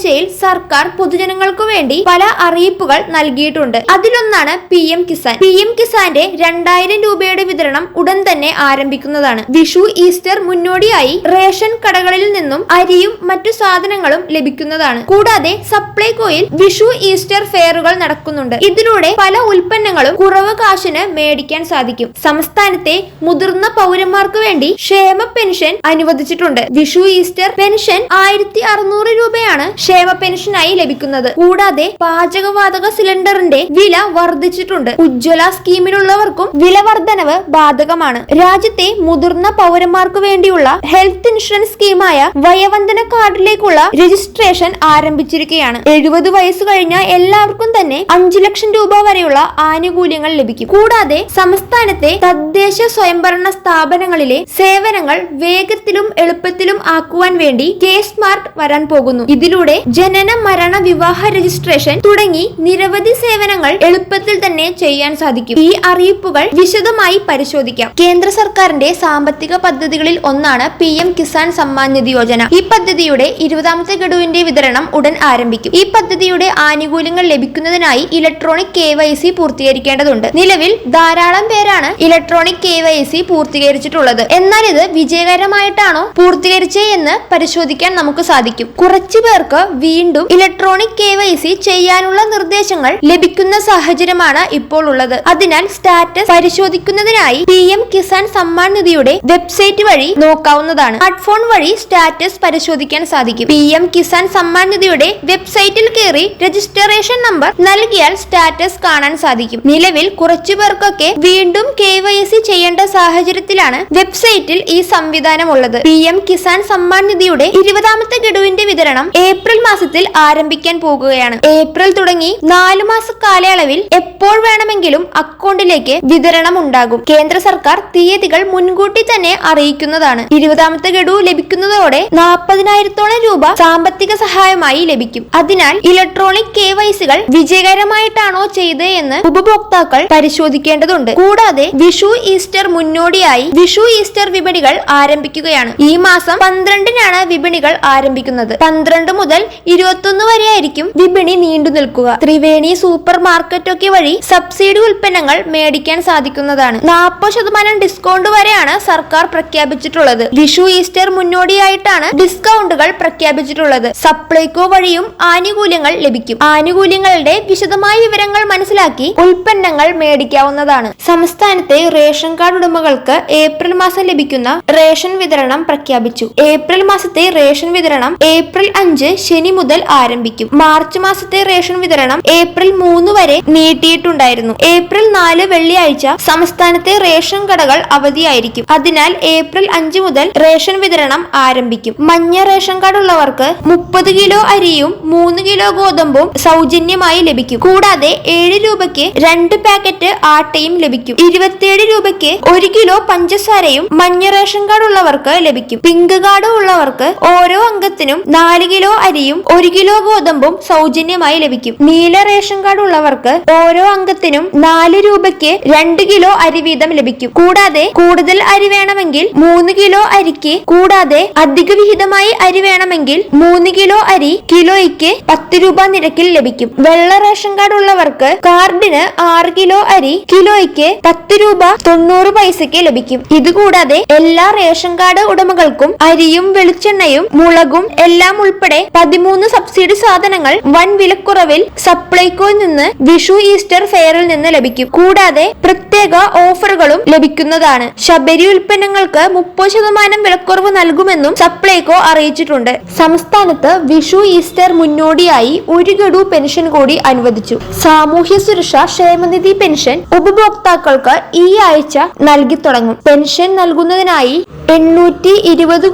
ആഴ്ചയിൽ സർക്കാർ പൊതുജനങ്ങൾക്കു വേണ്ടി പല അറിയിപ്പുകൾ നൽകിയിട്ടുണ്ട്. അതിലൊന്നാണ് P M Kisan. P M കിസാന്റെ രണ്ടായിരം രൂപയുടെ വിതരണം ഉടൻ തന്നെ ആരംഭിക്കുന്നതാണ്. വിഷു ഈസ്റ്റർ മുന്നോടിയായി റേഷൻ കടകളിൽ നിന്നും അരിയും മറ്റു സാധനങ്ങളും ലഭിക്കുന്നതാണ്. കൂടാതെ സപ്ലൈകോയിൽ വിഷു ഈസ്റ്റർ ഫെയറുകൾ നടക്കുന്നുണ്ട്. ഇതിലൂടെ പല ഉൽപ്പന്നങ്ങളും കുറവ് കാശിന് മേടിക്കാൻ സാധിക്കും. സംസ്ഥാനത്തെ മുതിർന്ന പൗരന്മാർക്ക് വേണ്ടി ക്ഷേമ പെൻഷൻ അനുവദിച്ചിട്ടുണ്ട്. വിഷു ഈസ്റ്റർ പെൻഷൻ ആയിരത്തി അറുന്നൂറ് രൂപയാണ് ക്ഷേമ പെൻഷനായി ലഭിക്കുന്നത്. കൂടാതെ പാചകവാതക സിലിണ്ടറിന്റെ വില വർദ്ധിച്ചിട്ടുണ്ട്. ഉജ്ജ്വല സ്കീമിലുള്ളവർക്കും വില വർധനവ് ബാധകമാണ്. രാജ്യത്തെ മുതിർന്ന പൗരന്മാർക്ക് വേണ്ടിയുള്ള ഹെൽത്ത് ഇൻഷുറൻസ് സ്കീമായ വയവന്ദന കാർഡിലേക്കുള്ള രജിസ്ട്രേഷൻ ആരംഭിച്ചിരിക്കുകയാണ്. എഴുപത് വയസ്സ് കഴിഞ്ഞ എല്ലാവർക്കും തന്നെ അഞ്ചു ലക്ഷം രൂപ വരെയുള്ള ആനുകൂല്യങ്ങൾ ലഭിക്കും. കൂടാതെ സംസ്ഥാനത്തെ തദ്ദേശ സ്വയംഭരണ സ്ഥാപനങ്ങളിലെ സേവനങ്ങൾ വേഗത്തിലും എളുപ്പത്തിലും ആക്കുവാൻ വേണ്ടി കെ സ്മാർട്ട് വരാൻ പോകുന്നു. ഇതിലൂടെ ജനന മരണ വിവാഹ രജിസ്ട്രേഷൻ തുടങ്ങി നിരവധി സേവനങ്ങൾ എളുപ്പത്തിൽ തന്നെ ചെയ്യാൻ സാധിക്കും. ഈ അറിയിപ്പുകൾ വിശദമായി പരിശോധിക്കാം. കേന്ദ്ര സർക്കാരിന്റെ സാമ്പത്തിക പദ്ധതികളിൽ ഒന്നാണ് പി എം കിസാൻ സമ്മാൻ നിധി യോജന. ഈ പദ്ധതിയുടെ ഇരുപതാമത്തെ ഗഡുവിന്റെ വിതരണം ഉടൻ ആരംഭിക്കും. ഈ പദ്ധതിയുടെ ആനുകൂല്യങ്ങൾ ലഭിക്കുന്നതിനായി ഇലക്ട്രോണിക് കെ വൈ സി പൂർത്തീകരിക്കേണ്ടതുണ്ട്. നിലവിൽ ധാരാളം പേരാണ് ഇലക്ട്രോണിക് കെ വൈ സി പൂർത്തീകരിച്ചിട്ടുള്ളത്. എന്നാൽ ഇത് വിജയകരമായിട്ടാണോ പൂർത്തീകരിച്ചേ എന്ന് പരിശോധിക്കാൻ നമുക്ക് സാധിക്കും. കുറച്ചു പേർക്ക് വീണ്ടും ഇലക്ട്രോണിക് കെ വൈ സി ചെയ്യാനുള്ള നിർദ്ദേശങ്ങൾ ലഭിക്കുന്ന സാഹചര്യമാണ് ഇപ്പോൾ ഉള്ളത്. അതിനാൽ സ്റ്റാറ്റസ് പരിശോധിക്കുന്നതിനായി പി എം കിസാൻ സമ്മാൻ നിധിയുടെ വെബ്സൈറ്റ് വഴി നോക്കാവുന്നതാണ്. സ്മാർട്ട് ഫോൺ വഴി സ്റ്റാറ്റസ് പരിശോധിക്കാൻ സാധിക്കും. പി എം കിസാൻ സമ്മാൻ നിധിയുടെ വെബ്സൈറ്റിൽ കയറി രജിസ്ട്രേഷൻ നമ്പർ നൽകിയാൽ സ്റ്റാറ്റസ് കാണാൻ സാധിക്കും. നിലവിൽ കുറച്ചു പേർക്കൊക്കെ വീണ്ടും കെ വൈ സി ചെയ്യേണ്ട സാഹചര്യത്തിലാണ് വെബ്സൈറ്റിൽ ഈ സംവിധാനം ഉള്ളത്. പി എം കിസാൻ സമ്മാൻ നിധിയുടെ ഇരുപതാമത്തെ ഗഡുവിന്റെ വിതരണം ഏപ്രിൽ മാസത്തിൽ ആരംഭിക്കാൻ പോകുകയാണ്. ഏപ്രിൽ തുടങ്ങി നാലു മാസ കാലയളവിൽ എപ്പോൾ വേണമെങ്കിലും അക്കൗണ്ടിലേക്ക് വിതരണം ഉണ്ടാകും. കേന്ദ്ര സർക്കാർ തീയതികൾ മുൻകൂട്ടി തന്നെ അറിയിക്കുന്നതാണ്. ഇരുപതാമത്തെ ഗഡു ലഭിക്കുന്നതോടെ നാൽപ്പതിനായിരത്തോളം രൂപ സാമ്പത്തിക സഹായമായി ലഭിക്കും. അതിനാൽ ഇലക്ട്രോണിക് കെ വൈസികൾ വിജയകരമായിട്ടാണോ ചെയ്തത് എന്ന് ഉപഭോക്താക്കൾ പരിശോധിക്കേണ്ടതുണ്ട്. കൂടാതെ വിഷു ഈസ്റ്റർ മുന്നോടിയായി വിഷു ഈസ്റ്റർ വിപണികൾ ആരംഭിക്കുകയാണ്. ഈ മാസം പന്ത്രണ്ടിനാണ് വിപണികൾ ആരംഭിക്കുന്നത്. പന്ത്രണ്ട് മുതൽ ഇരുപത്തൊന്ന് വരെയായിരിക്കും വിപണി നീണ്ടു നിൽക്കുക. ത്രിവേണി സൂപ്പർ മാർക്കറ്റ് ഒക്കെ വഴി സബ്സിഡി ഉൽപ്പന്നങ്ങൾ മേടിക്കാൻ സാധിക്കുന്നതാണ്. നാൽപ്പത് ശതമാനം ഡിസ്കൗണ്ട് വരെയാണ് സർക്കാർ പ്രഖ്യാപിച്ചിട്ടുള്ളത്. വിഷു ഈസ്റ്റർ മുന്നോടിയായിട്ടാണ് ഡിസ്കൗണ്ടുകൾ പ്രഖ്യാപിച്ചിട്ടുള്ളത്. സപ്ലൈകോ വഴിയും ആനുകൂല്യങ്ങൾ ലഭിക്കും. ആനുകൂല്യങ്ങളുടെ വിശദമായ വിവരങ്ങൾ മനസ്സിലാക്കി ഉൽപ്പന്നങ്ങൾ മേടിക്കാവുന്നതാണ്. സംസ്ഥാനത്തെ റേഷൻ കാർഡ് ഉടമകൾക്ക് ഏപ്രിൽ മാസം ലഭിക്കുന്ന റേഷൻ വിതരണം പ്രഖ്യാപിച്ചു. ഏപ്രിൽ മാസത്തെ റേഷൻ വിതരണം ഏപ്രിൽ അഞ്ച് ശനി മുതൽ ആരംഭിക്കും. മാർച്ച് മാസത്തെ റേഷൻ വിതരണം ഏപ്രിൽ മൂന്ന് വരെ നീട്ടിയിട്ടുണ്ടായിരുന്നു. ഏപ്രിൽ നാല് വെള്ളിയാഴ്ച സംസ്ഥാനത്തെ റേഷൻ കടകൾ അവധിയായിരിക്കും. അതിനാൽ ഏപ്രിൽ അഞ്ച് മുതൽ റേഷൻ വിതരണം ആരംഭിക്കും. മഞ്ഞ റേഷൻ കാർഡ് ഉള്ളവർക്ക് മുപ്പത് കിലോ അരിയും മൂന്ന് കിലോ ഗോതമ്പും സൗജന്യമായി ലഭിക്കും. കൂടാതെ ഏഴ് രൂപയ്ക്ക് രണ്ട് പാക്കറ്റ് ആട്ടയും ലഭിക്കും. ഇരുപത്തിയേഴ് രൂപയ്ക്ക് ഒരു കിലോ പഞ്ചസാരയും മഞ്ഞ റേഷൻ കാർഡ് ഉള്ളവർക്ക് ലഭിക്കും. പിങ്ക് കാർഡ് ഉള്ളവർക്ക് ഓരോ അംഗത്തിനും നാല് കിലോ അരിയും ഒരു കിലോ ഗോതമ്പും സൗജന്യമായി ലഭിക്കും. നീല റേഷൻ കാർഡ് ഉള്ളവർക്ക് ഓരോ അംഗത്തിനും നാല് രൂപയ്ക്ക് രണ്ട് കിലോ അരി വീതം ലഭിക്കും. കൂടാതെ കൂടുതൽ അരി വേണമെങ്കിൽ മൂന്ന് കിലോ അരിക്ക് കൂടാതെ അധിക വിഹിതമായി അരി വേണമെങ്കിൽ മൂന്ന് കിലോ അരി കിലോയ്ക്ക് പത്ത് രൂപ നിരക്കിൽ ലഭിക്കും. വെള്ള റേഷൻ കാർഡ് ഉള്ളവർക്ക് കാർഡിന് ആറ് കിലോ അരി കിലോയ്ക്ക് പത്ത് രൂപ തൊണ്ണൂറ് പൈസയ്ക്ക് ലഭിക്കും. ഇതുകൂടാതെ എല്ലാ റേഷൻ കാർഡ് ഉടമകൾക്കും അരിയും വെളിച്ചെണ്ണയും മുളകും എല്ലാം ഉൾപ്പെടെ പതിമൂന്ന് സബ്സിഡി സാധനങ്ങൾ വൻ വിലക്കുറവിൽ സപ്ലൈകോയിൽ നിന്ന് വിഷു ഈസ്റ്റർ ഫെയറിൽ നിന്ന് ലഭിക്കും. കൂടാതെ പ്രത്യേക ഓഫറുകളും ലഭിക്കുന്നതാണ്. ശബരി ഉൽപ്പന്നങ്ങൾക്ക് മുപ്പത് ശതമാനം വിലക്കുറവ് നൽകുമെന്നും സപ്ലൈകോ അറിയിച്ചിട്ടുണ്ട്. സംസ്ഥാനത്ത് വിഷു ഈസ്റ്റർ മുന്നോടിയായി ഒരു ഗഡു പെൻഷൻ കൂടി അനുവദിച്ചു. സാമൂഹ്യ സുരക്ഷാ ക്ഷേമനിധി പെൻഷൻ ഉപഭോക്താക്കൾക്ക് ഈ ആഴ്ച നൽകി തുടങ്ങും. പെൻഷൻ നൽകുന്നതിനായി എണ്ണൂറ്റി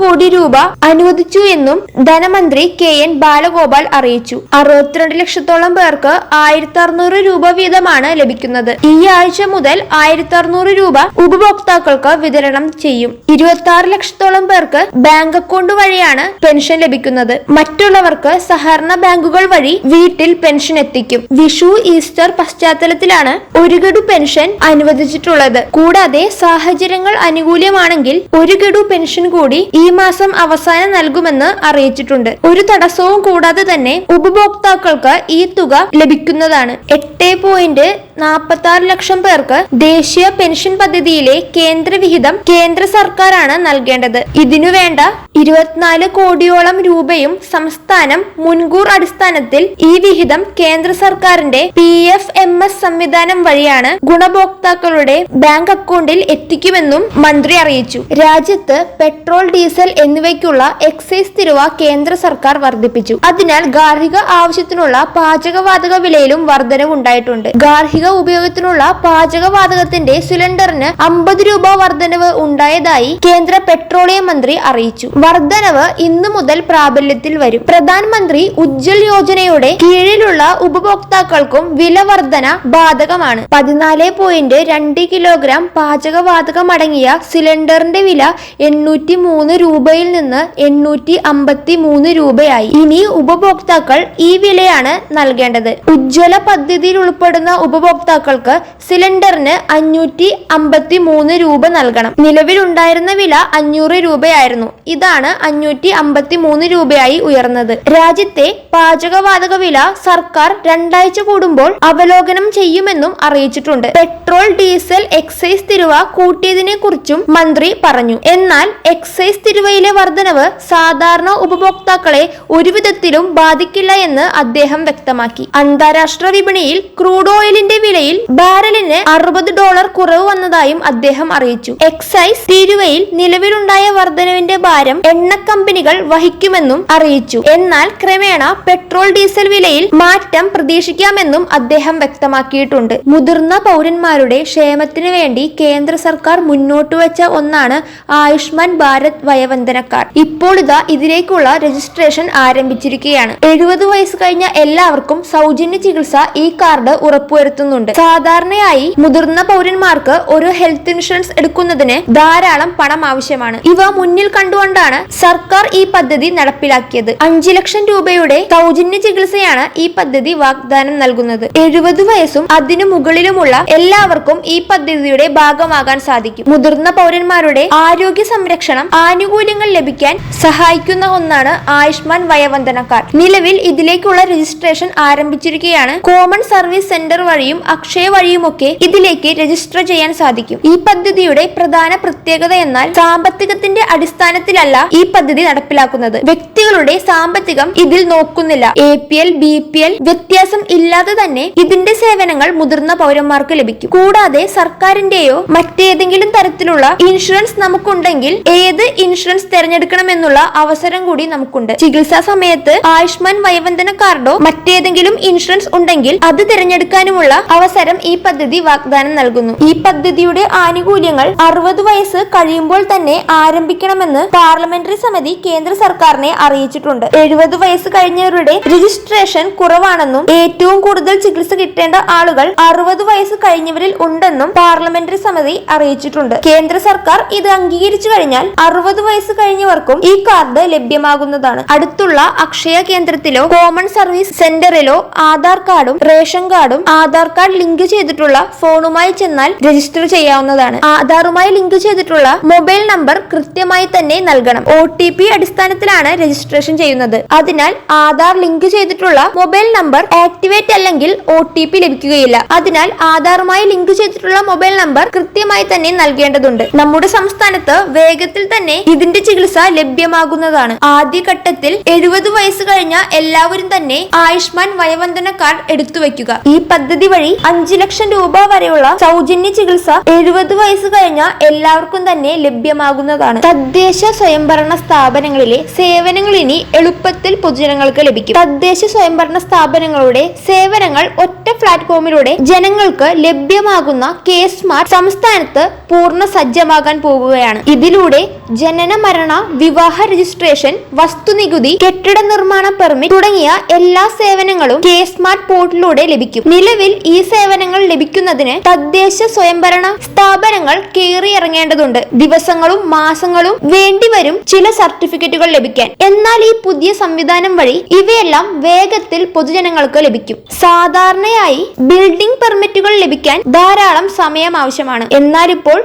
കോടി രൂപ അനുവദിച്ചു എന്നും ധനമന്ത്രി കെ എൻ ബാലഗോപാൽ അറിയിച്ചു. അറുപത്തിരണ്ട് ലക്ഷത്തോളം പേർക്ക് ആയിരത്തി അറുന്നൂറ് രൂപ വീതമാണ് ലഭിക്കുന്നത്. ഈ ആഴ്ച മുതൽ ആയിരത്തി അറുന്നൂറ് രൂപ ഉപഭോക്താക്കൾക്ക് വിതരണം ചെയ്യും. ഇരുപത്തി ആറ് ലക്ഷത്തോളം പേർക്ക് ബാങ്ക് അക്കൗണ്ട് വഴിയാണ് പെൻഷൻ ലഭിക്കുന്നത്. മറ്റുള്ളവർക്ക് സഹകരണ ബാങ്കുകൾ വഴി വീട്ടിൽ പെൻഷൻ എത്തിക്കും. വിഷു ഈസ്റ്റർ പശ്ചാത്തലത്തിലാണ് ഒരു ഗഡു പെൻഷൻ അനുവദിച്ചിട്ടുള്ളത്. കൂടാതെ സാഹചര്യങ്ങൾ അനുകൂലമാണെങ്കിൽ ഒരു ഗഡു പെൻഷൻ കൂടി ഈ മാസം അവസാനം നൽകുമെന്ന് അറിയിച്ചിട്ടുണ്ട്. ഒരു തടസ്സം ദിവസവും കൂടാതെ തന്നെ ഉപഭോക്താക്കൾക്ക് ഈ തുക ലഭിക്കുന്നതാണ്. എട്ട് പോയിന്റ് നാൽപ്പത്തി ആറ് ലക്ഷം പേർക്ക് ദേശീയ പെൻഷൻ പദ്ധതിയിലെ കേന്ദ്ര വിഹിതം കേന്ദ്ര സർക്കാരാണ് നൽകേണ്ടത്. ഇതിനു വേണ്ട ഇരുപത്തിനാല് കോടിയോളം രൂപയും സംസ്ഥാനം മുൻകൂർ അടിസ്ഥാനത്തിൽ ഈ വിഹിതം കേന്ദ്ര സർക്കാരിന്റെ പി എഫ് എം എസ് സംവിധാനം വഴിയാണ് ഗുണഭോക്താക്കളുടെ ബാങ്ക് അക്കൗണ്ടിൽ എത്തിക്കുമെന്നും മന്ത്രി അറിയിച്ചു. രാജ്യത്ത് പെട്രോൾ ഡീസൽ എന്നിവയ്ക്കുള്ള എക്സൈസ് തിരുവ കേന്ദ്ര സർക്കാർ വർദ്ധിപ്പിച്ചു. അതിനാൽ ഗാർഹിക ആവശ്യത്തിനുള്ള പാചകവാതക വിലയിലും വർധനവുണ്ടായിട്ടുണ്ട്. ഗാർഹിക ഉപയോഗത്തിനുള്ള പാചകവാതകത്തിന്റെ സിലിണ്ടറിന് അമ്പത് രൂപ വർധനവ് ഉണ്ടായതായി കേന്ദ്ര പെട്രോളിയം മന്ത്രി അറിയിച്ചു. വർധനവ് ഇന്ന് മുതൽ പ്രാബല്യത്തിൽ വരും. പ്രധാനമന്ത്രി ഉജ്ജൽ യോജനയുടെ കീഴിലുള്ള ഉപഭോക്താക്കൾക്കും വില വർധന ബാധകമാണ്. പതിനാല് പോയിന്റ് രണ്ട് കിലോഗ്രാം പാചകവാതകം അടങ്ങിയ സിലിണ്ടറിന്റെ വില എണ്ണൂറ്റി മൂന്ന് രൂപയിൽ നിന്ന് എണ്ണൂറ്റി അമ്പത്തി മൂന്ന് രൂപയായി. ഇനി ഉപഭോക്താക്കൾ ഈ വിലയാണ് നൽകേണ്ടത്. ഉജ്ജ്വല പദ്ധതിയിൽ ഉൾപ്പെടുന്ന ഉപഭോക്താക്കൾക്ക് സിലിണ്ടറിന് അഞ്ഞൂറ്റി അമ്പത്തി മൂന്ന് രൂപ നൽകണം. നിലവിലുണ്ടായിരുന്ന വില അഞ്ഞൂറ് രൂപയായിരുന്നു. ഇതാണ് അഞ്ഞൂറ്റി അമ്പത്തി മൂന്ന് രൂപയായി ഉയർന്നത്. രാജ്യത്തെ പാചകവാതക വില സർക്കാർ രണ്ടാഴ്ച കൂടുമ്പോൾ അവലോകനം ചെയ്യുമെന്നും അറിയിച്ചിട്ടുണ്ട്. പെട്രോൾ ഡീസൽ എക്സൈസ് തിരുവ കൂട്ടിയതിനെ കുറിച്ചും മന്ത്രി പറഞ്ഞു. എന്നാൽ എക്സൈസ് തിരുവയിലെ വർധനവ് സാധാരണ ഉപഭോക്താക്കളെ ഒരു വിധത്തിലും ബാധിക്കില്ല എന്ന് അദ്ദേഹം വ്യക്തമാക്കി. അന്താരാഷ്ട്ര വിപണിയിൽ ക്രൂഡ് ഓയിലിന്റെ വിലയിൽ ബാരലിന് അറുപത് ഡോളർ കുറവ് വന്നതായും അദ്ദേഹം അറിയിച്ചു. എക്സൈസ് തീരുവയിൽ നിലവിലുണ്ടായ വർധനവിന്റെ ഭാരം എണ്ണ കമ്പനികൾ വഹിക്കുമെന്നും അറിയിച്ചു. എന്നാൽ ക്രമേണ പെട്രോൾ ഡീസൽ വിലയിൽ മാറ്റം പ്രതീക്ഷിക്കാമെന്നും അദ്ദേഹം വ്യക്തമാക്കിയിട്ടുണ്ട്. മുതിർന്ന പൗരന്മാരുടെ ക്ഷേമത്തിനു വേണ്ടി കേന്ദ്ര സർക്കാർ മുന്നോട്ട് വെച്ച ഒന്നാണ് ആയുഷ്മാൻ ഭാരത് വയവന്ദന കാർഡ് ഇപ്പോൾ ഇതാ ഇതിലേക്കുള്ള രജിസ്ട്രേഷൻ ആരംഭിച്ചിരിക്കുകയാണ്. എഴുപത് വയസ്സ് കഴിഞ്ഞ എല്ലാവർക്കും സൗജന്യ ചികിത്സ ഈ കാർഡ് ഉറപ്പുവരുത്തുന്നുണ്ട്. സാധാരണയായി മുതിർന്ന പൗരന്മാർക്ക് ഒരു ഹെൽത്ത് ഇൻഷുറൻസ് എടുക്കുന്നതിന് ധാരാളം പണം ആവശ്യമാണ്. ഇവ മുന്നിൽ കണ്ടുകൊണ്ടാണ് സർക്കാർ ഈ പദ്ധതി നടപ്പിലാക്കിയത്. അഞ്ചു ലക്ഷം രൂപയുടെ സൗജന്യ ചികിത്സയാണ് ഈ പദ്ധതി വാഗ്ദാനം നൽകുന്നത്. എഴുപത് വയസ്സും അതിനു മുകളിലുമുള്ള എല്ലാവർക്കും ഈ പദ്ധതിയുടെ ഭാഗമാകാൻ സാധിക്കും. മുതിർന്ന പൗരന്മാരുടെ ആരോഗ്യ സംരക്ഷണം ആനുകൂല്യങ്ങൾ ലഭിക്കാൻ സഹായിക്കുന്ന ഒന്നാണ് ആയുഷ്മാൻ വയവന്ദന കാർഡ് നിലവിൽ ഇതിലേക്കുള്ള രജിസ്ട്രേഷൻ ആരംഭിച്ചിരിക്കുകയാണ്. കോമൺ സർവീസ് സെന്റർ വഴിയും അക്ഷയ വഴിയുമൊക്കെ ഇതിലേക്ക് രജിസ്റ്റർ ചെയ്യാൻ സാധിക്കും. ഈ പദ്ധതിയുടെ പ്രധാന പ്രത്യേകത എന്നാൽ സാമ്പത്തികത്തിന്റെ അടിസ്ഥാനത്തിലല്ല ഈ പദ്ധതി നടപ്പിലാക്കുന്നത്. വ്യക്തികളുടെ സാമ്പത്തികം ഇതിൽ നോക്കുന്നില്ല. A P L B P L വ്യത്യാസം ഇല്ലാതെ തന്നെ ഇതിന്റെ സേവനങ്ങൾ മുതിർന്ന പൗരന്മാർക്ക് ലഭിക്കും. കൂടാതെ സർക്കാരിന്റെയോ മറ്റേതെങ്കിലും തരത്തിലുള്ള ഇൻഷുറൻസ് നമുക്കുണ്ടെങ്കിൽ ഏത് ഇൻഷുറൻസ് തിരഞ്ഞെടുക്കണമെന്നുള്ള അവസരം കൂടി നമുക്കുണ്ട്. ചികിത്സാ സമയത്ത് ആയുഷ്മാൻ വയവന്ദന കാർഡോ മറ്റേതെങ്കിലും ഇൻഷുറൻസ് ഉണ്ടെങ്കിൽ അത് തിരഞ്ഞെടുക്കാനുമുള്ള അവസരം ഈ പദ്ധതി വാഗ്ദാനം നൽകുന്നു. ഈ പദ്ധതിയുടെ ആനുകൂല്യങ്ങൾ അറുപത് വയസ്സ് കഴിയുമ്പോൾ തന്നെ ആരംഭിക്കണമെന്ന് പാർലമെന്ററി സമിതി കേന്ദ്ര സർക്കാരിനെ അറിയിച്ചിട്ടുണ്ട്. എഴുപത് വയസ്സ് കഴിഞ്ഞവരുടെ രജിസ്ട്രേഷൻ കുറവാണെന്നും ഏറ്റവും കൂടുതൽ ചികിത്സ കിട്ടേണ്ട ആളുകൾ അറുപത് വയസ്സ് കഴിഞ്ഞവരിൽ ഉണ്ടെന്നും പാർലമെന്ററി സമിതി അറിയിച്ചിട്ടുണ്ട്. കേന്ദ്ര സർക്കാർ ഇത് അംഗീകരിച്ചു കഴിഞ്ഞാൽ അറുപത് വയസ്സ് കഴിഞ്ഞവർക്കും ഈ കാർഡ് ലഭ്യമാകുന്നതാണ്. അടുത്തുള്ള അക്ഷയ കേന്ദ്രത്തിലോ കോമൺ സർവീസ് സെന്ററിലോ ആധാർ കാർഡും റേഷൻ കാർഡും ആധാർ കാർഡ് ലിങ്ക് ചെയ്തിട്ടുള്ള ഫോണുമായി ചെന്നാൽ രജിസ്റ്റർ ചെയ്യാവുന്നതാണ്. ആധാറുമായി ലിങ്ക് ചെയ്തിട്ടുള്ള മൊബൈൽ നമ്പർ കൃത്യമായി തന്നെ നൽകണം. ഒ ടി പി അടിസ്ഥാനത്തിലാണ് രജിസ്ട്രേഷൻ ചെയ്യുന്നത്. അതിനാൽ ആധാർ ലിങ്ക് ചെയ്തിട്ടുള്ള മൊബൈൽ നമ്പർ ആക്ടിവേറ്റ് അല്ലെങ്കിൽ ഒ ടി പി ലഭിക്കുകയില്ല. അതിനാൽ ആധാറുമായി ലിങ്ക് ചെയ്തിട്ടുള്ള മൊബൈൽ നമ്പർ കൃത്യമായി തന്നെ നൽകേണ്ടതുണ്ട്. നമ്മുടെ സംസ്ഥാനത്ത് വേഗത്തിൽ തന്നെ ഇതിന്റെ ചികിത്സ ലഭ്യമാകുന്നതാണ്. ആദ്യഘട്ടത്തിൽ വയസ്സ് കഴിഞ്ഞ എല്ലാവരും തന്നെ ആയുഷ്മാൻ വയവന്ദന കാർഡ് എടുത്തു വെക്കുക ഈ പദ്ധതി വഴി അഞ്ചു ലക്ഷം രൂപ വരെയുള്ള സൗജന്യ ചികിത്സ എഴുപത് വയസ്സ് കഴിഞ്ഞ എല്ലാവർക്കും തന്നെ ലഭ്യമാകുന്നതാണ്. തദ്ദേശ സ്വയംഭരണ സ്ഥാപനങ്ങളിലെ സേവനങ്ങൾ ഇനി എളുപ്പത്തിൽ പൊതുജനങ്ങൾക്ക് ലഭിക്കും. തദ്ദേശ സ്വയംഭരണ സ്ഥാപനങ്ങളുടെ സേവനങ്ങൾ ഒറ്റ പ്ലാറ്റ്ഫോമിലൂടെ ജനങ്ങൾക്ക് ലഭ്യമാകുന്ന കെ സ്മാർട്ട് സംസ്ഥാനത്ത് പൂർണ സജ്ജമാകാൻ പോകുകയാണ്. ഇതിലൂടെ ജനന മരണ വിവാഹ രജിസ്ട്രേഷൻ വസ്തുനികുതി കെട്ടിട നിർമ്മാണ പെർമിറ്റ് തുടങ്ങിയ എല്ലാ സേവനങ്ങളും കെ സ്മാർട്ട് പോർട്ടലിലൂടെ ലഭിക്കും. നിലവിൽ ഈ സേവനങ്ങൾ ലഭിക്കുന്നതിന് തദ്ദേശ സ്വയംഭരണ സ്ഥാപനങ്ങൾ കയറിയിറങ്ങേണ്ടതുണ്ട്. ദിവസങ്ങളും മാസങ്ങളും വേണ്ടിവരും ചില സർട്ടിഫിക്കറ്റുകൾ ലഭിക്കാൻ. എന്നാൽ ഈ പുതിയ സംവിധാനം വഴി ഇവയെല്ലാം വേഗത്തിൽ പൊതുജനങ്ങൾക്ക് ലഭിക്കും. സാധാരണ സാധാരണയായി ബിൽഡിംഗ് പെർമിറ്റുകൾ ലഭിക്കാൻ ധാരാളം സമയം ആവശ്യമാണ്. എന്നാൽ ഇപ്പോൾ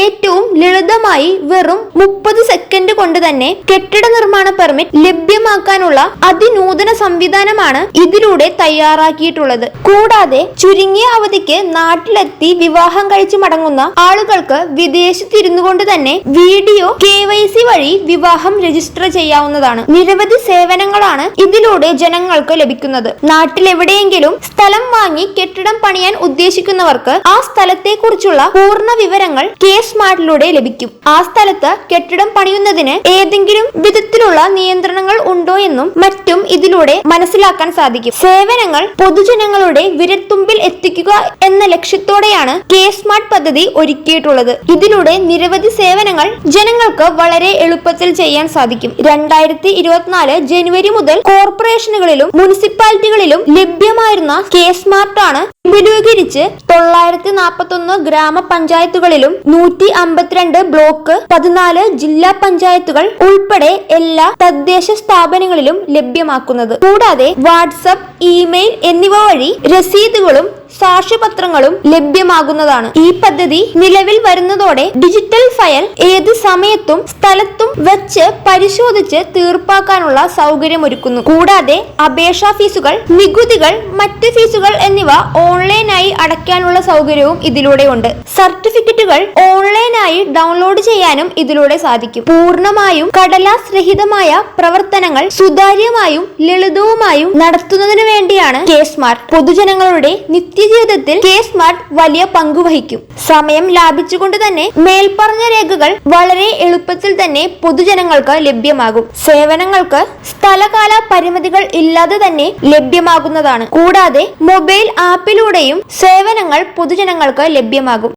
ഏറ്റവും ലളിതമായി വെറും മുപ്പത് സെക്കൻഡ് കൊണ്ട് തന്നെ കെട്ടിട നിർമ്മാണ പെർമിറ്റ് ലഭ്യമാക്കാനുള്ള അതിനൂതന സംവിധാനമാണ് ഇതിലൂടെ തയ്യാറാക്കിയിട്ടുള്ളത്. കൂടാതെ ചുരുങ്ങിയ അവധിക്ക് നാട്ടിലെത്തി വിവാഹം കഴിച്ചു മടങ്ങുന്ന ആളുകൾക്ക് വിദേശത്തിരുന്നു കൊണ്ട് തന്നെ വീഡിയോ കെ വഴി വിവാഹം രജിസ്റ്റർ ചെയ്യാവുന്നതാണ്. നിരവധി സേവനങ്ങളാണ് ഇതിലൂടെ ജനങ്ങൾക്ക് ലഭിക്കുന്നത്. നാട്ടിലെവിടെയെങ്കിലും സ്ഥലം വാങ്ങി കെട്ടിടം പണിയാൻ ഉദ്ദേശിക്കുന്നവർക്ക് ആ സ്ഥലത്തെക്കുറിച്ചുള്ള പൂർണ വിവരങ്ങൾ കെ സ്മാർട്ടിലൂടെ ലഭിക്കും. ആ സ്ഥലത്ത് കെട്ടിടം പണിയുന്നതിന് ഏതെങ്കിലും വിധത്തിലുള്ള നിയന്ത്രണങ്ങൾ ഉണ്ടോ എന്നും മറ്റും ഇതിലൂടെ മനസ്സിലാക്കാൻ സാധിക്കും. സേവനങ്ങൾ പൊതുജനങ്ങളുടെ വിരൽത്തുമ്പിൽ എത്തിക്കുക എന്ന ലക്ഷ്യത്തോടെയാണ് കെ സ്മാർട്ട് പദ്ധതി ഒരുക്കിയിട്ടുള്ളത്. ഇതിലൂടെ നിരവധി സേവനങ്ങൾ ജനങ്ങൾക്ക് വളരെ എളുപ്പത്തിൽ ചെയ്യാൻ സാധിക്കും. രണ്ടായിരത്തി ഇരുപത്തിനാല് ജനുവരി മുതൽ കോർപ്പറേഷനുകളിലും മുനിസിപ്പാലിറ്റികളിലും ലഭ്യമായിരുന്ന കെ സ്മാർട്ട് ആണ് വിപുലീകരിച്ച് തൊള്ളായിരത്തി നാൽപ്പത്തി ഒന്ന് ഗ്രാമപഞ്ചായത്തുകളിലും നൂറ്റി അമ്പത്തിരണ്ട് ബ്ലോക്ക് പതിനാല് ജില്ലാ പഞ്ചായത്തുകൾ ഉൾപ്പെടെ എല്ലാ തദ്ദേശ സ്ഥാപനങ്ങളിലും ലഭ്യമാക്കുന്നത്. കൂടാതെ വാട്സപ്പ് ഇമെയിൽ എന്നിവ വഴി രസീതുകളും സാക്ഷ്യപത്രങ്ങളും ലഭ്യമാകുന്നതാണ്. ഈ പദ്ധതി നിലവിൽ വരുന്നതോടെ ഡിജിറ്റൽ ഫയൽ ഏത് സമയത്തും സ്ഥലത്തും വെച്ച് പരിശോധിച്ച് തീർപ്പാക്കാനുള്ള സൗകര്യമൊരുക്കുന്നു. കൂടാതെ അപേക്ഷാ ഫീസുകൾ നികുതികൾ മറ്റ് ഫീസുകൾ എന്നിവ ഓൺലൈനായി അടയ്ക്കാനുള്ള സൗകര്യവും ഇതിലൂടെ ഉണ്ട് സർട്ടിഫിക്കറ്റുകൾ ഓൺലൈനായി ഡൗൺലോഡ് ചെയ്യാനും ഇതിലൂടെ സാധിക്കും. പൂർണമായും കടലാസ് രഹിതമായ പ്രവർത്തനങ്ങൾ സുതാര്യമായും ലളിതവുമായും നടത്തുന്നതിന് വേണ്ടിയാണ് കെ സ്മാർട്ട്. പൊതുജനങ്ങളുടെ നിത്യജീവിതത്തിൽ കെ സ്മാർട്ട് വലിയ പങ്ക് വഹിക്കും. സമയം ലാഭിച്ചുകൊണ്ട് തന്നെ മേൽപ്പറഞ്ഞ രേഖകൾ വളരെ എളുപ്പത്തിൽ തന്നെ പൊതുജനങ്ങൾക്ക് ലഭ്യമാകും. സേവനങ്ങൾക്ക് സ്ഥലകാല പരിമിതികൾ ഇല്ലാതെ തന്നെ ലഭ്യമാകുന്നതാണ്. കൂടാതെ മൊബൈൽ ആപ്പിലൂടെയും സേവനങ്ങൾ പൊതുജനങ്ങൾക്ക് ലഭ്യമാകും.